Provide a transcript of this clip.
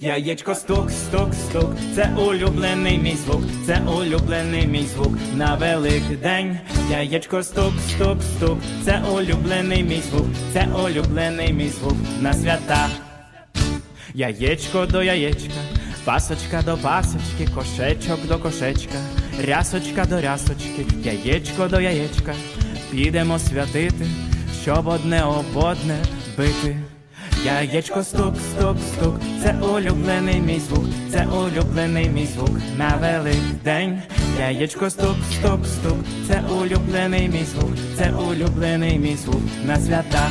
Яєчко стук, стук, стук, це улюблений мій звук, це улюблений мій звук на Великдень. Яєчко стук, стук, стук, це улюблений мій звук, це улюблений мій звук на свята. Яєчко до яєчка, пасочка до пасочки, кошечок до кошечка, рясочка до рясочки, яєчко до яєчка, підемо святити, щоб одне об одне бити. Яєчко стук, стук, стук, це улюблений мій звук, це улюблений мій звук на Великдень. Яєчко стук, стук, стук, це улюблений мій звук, це улюблений мій звук на свята.